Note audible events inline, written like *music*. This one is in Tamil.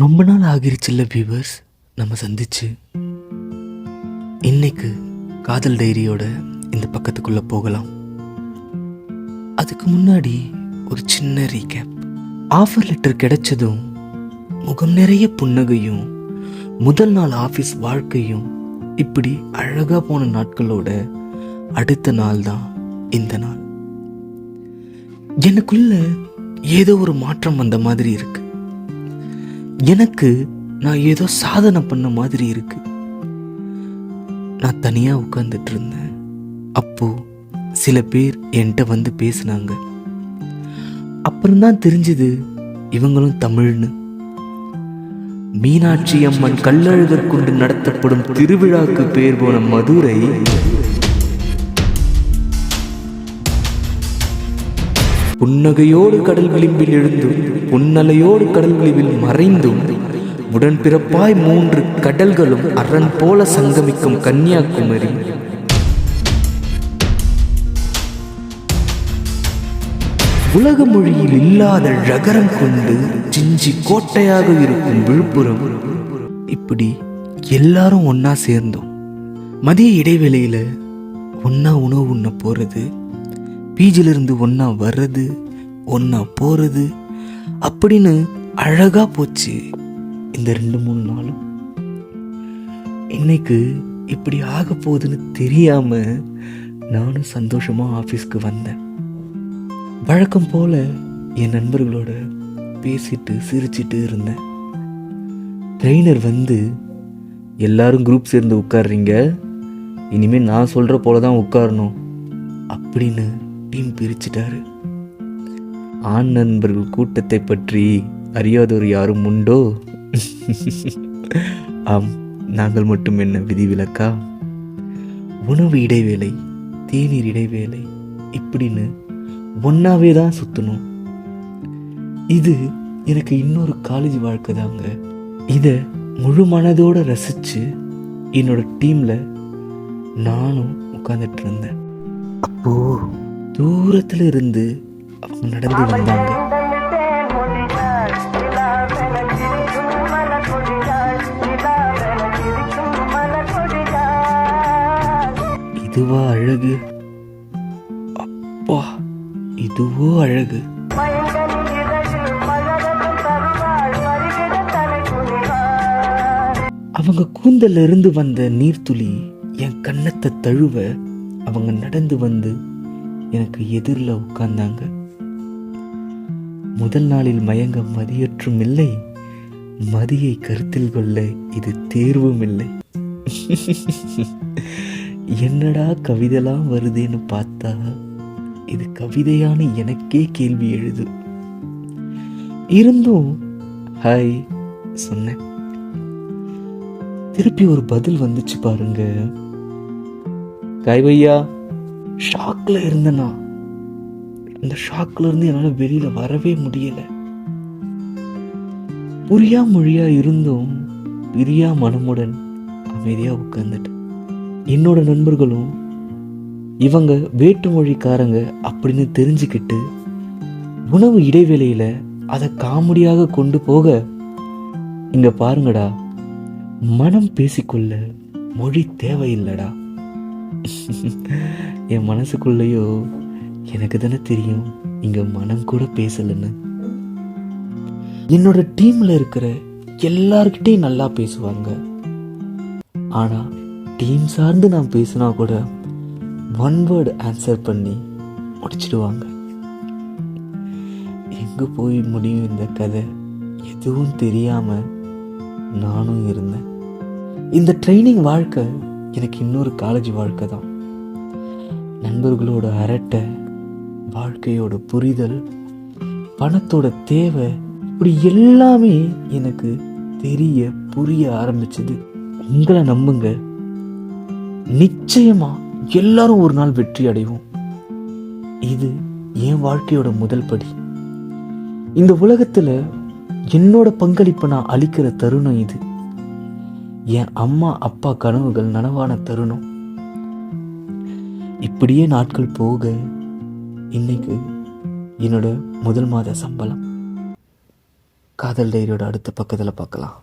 ரொம்ப நாள் ஆகிருச்சுல்ல பீவர்ஸ் நம்ம சந்திச்சு. இன்னைக்கு காதல் டைரியோட இந்த பக்கத்துக்குள்ள போகலாம். அதுக்கு முன்னாடி ஒரு சின்ன ரீகேப் ஆஃபர் லெட்டர் கிடைச்சதும் முகம் நிறைய புன்னகையும் முதல் நாள் ஆஃபீஸ் வாழ்க்கையும் இப்படி அழகா போன நாட்களோட அடுத்த நாள் தான் இந்த நாள். எனக்குள்ள ஏதோ ஒரு மாற்றம் வந்த மாதிரி இருக்கு. எனக்கு நான் ஏதோ சாதனை பண்ண மாதிரி இருக்கு. நான் தனியா உட்கார்ந்துட்டு இருந்தேன். அப்போ சில பேர் என்கிட்ட வந்து பேசினாங்க. அப்புறம்தான் தெரிஞ்சது இவங்களும் தமிழ்னு. மீனாட்சி அம்மன் கல்லழகர் கொண்டு நடத்தப்படும் திருவிழாக்கு பேர் போன மதுரை புன்னகையோடு கடல் விளிம்பில் எழுந்தும் புன்னலையோடு கடல் விளிம்பில் மறைந்தும் உடன்பிறப்பாய் மூன்று கடல்களும் அரண் போல சங்கமிக்கும் கன்னியாகுமரி. உலக மொழியில் இல்லாத ழகரம் கொண்டு சிஞ்சி கோட்டையாக இருக்கும் விழுப்புரம். இப்படி எல்லாரும் ஒன்னா சேர்ந்தோம். மதிய இடைவேளையில ஒன்னா உணவு உண்ண போறது பீஜிலிருந்து ஒன்றா வர்றது ஒன்றா போகிறது அப்படின்னு அழகாக போச்சு இந்த ரெண்டு மூணு நாளும். இன்னைக்கு இப்படி ஆக போகுதுன்னு தெரியாமல் நானும் சந்தோஷமாக ஆஃபீஸ்க்கு வந்தேன். வழக்கம் போல் என் நண்பர்களோட பேசிட்டு சிரிச்சிட்டு இருந்தேன். ட்ரெயினர் வந்து எல்லாரும் குரூப் சேர்ந்து உட்காடுறீங்க இனிமேல் நான் சொல்கிற போல தான் உட்காரணும். அப்படின்னு டீம் பிரிச்சிட்டாரு. ஆண் நண்பர்கள் கூட்டத்தை பற்றி அறியாதோர் யாரும் உண்டோ? ஆம் நாங்கள் மட்டும் என்ன விதிவிலக்கா? உணவு இடைவேளை தேநீர் இடைவேளை இப்படின்னு ஒன்றாவே தான் சுற்றணும் இது எனக்கு இன்னொரு காலேஜ் வாழ்க்கை தாங்க. இதை முழு மனதோடு ரசித்து என்னோட டீமில் நானும் உட்காந்துட்டு இருந்தேன். அப்போது தூரத்துல இருந்து அவங்க நடந்து வந்தாங்க. இதுவா அழகு? அப்பா இதுவோ அழகு? அவங்க கூந்தல்ல இருந்து வந்த நீர்த்துளி என் கன்னத்தை தழுவ அவங்க நடந்து வந்து எனக்கு எதிரில் உட்கார்ந்தாங்க. முதல் நாளில் மயங்க மதியற்றும் இல்லை. மதியை கருத்தில் கொள்ள இது தேர்வும் இல்லை. என்னடா கவிதைலாம் வருதேன்னு பார்த்தா இது கவிதையான எனக்கே கேள்வி எழுது. இருந்தும் ஹாய் சொன்னேன். திருப்பி ஒரு பதில் வந்துச்சு பாருங்க. கைவையா ஷாக்கில் இருந்தனா? அந்த ஷாக்கில் இருந்து என்னால் வெளியில் வரவே முடியலை. புரியா மொழியா இருந்தும் பிரியா மனமுடன் அமைதியாக உட்கார்ந்துட்டு என்னோட நண்பர்களும் இவங்க வேட்டு மொழிக்காரங்க அப்படின்னு தெரிஞ்சுக்கிட்டு உணவு இடைவெளியில் அதை காமெடியாக கொண்டு போக இங்கே பாருங்கடா மனம் பேசிக்கொள்ள மொழி தேவையில்லடா. *laughs* என் மனசுக்குள்ளேயோ எனக்கு தானே தெரியும் இங்க மனம் கூட பேசலைன்னு. என்னோட டீம்ல இருக்கிற எல்லார்கிட்டையும் நல்லா பேசுவாங்க. ஆனா டீம் சார்ந்து நான் பேசினா கூட ஒன் வேர்டு ஆன்சர் பண்ணி முடிச்சிடுவாங்க. எங்க போய் முடியும் இந்த கதை? எதுவும் தெரியாம நானும் இருந்தேன். இந்த ட்ரைனிங் வாழ்க்கை எனக்கு இன்னொரு காலேஜ் வாழ்க்கை தான். நண்பர்களோட அரட்டை வாழ்க்கையோட புரிதல் பணத்தோட தேவை இப்படி எல்லாமே எனக்கு தெரிய புரிய ஆரம்பிச்சது. உங்களை நம்புங்க. நிச்சயமா எல்லாரும் ஒரு நாள் வெற்றி அடைவோம். இது என் வாழ்க்கையோட முதல் படி. இந்த உலகத்துல என்னோட பங்களிப்பை நான் அளிக்கிற தருணம் இது. என் அம்மா அப்பா கனவுகள் நனவான தருணம். இப்படியே நாட்கள் போக இன்னைக்கு என்னோட முதல் மாத சம்பளம். காதல் டைரியோட அடுத்த பக்கத்தில் பார்க்கலாம்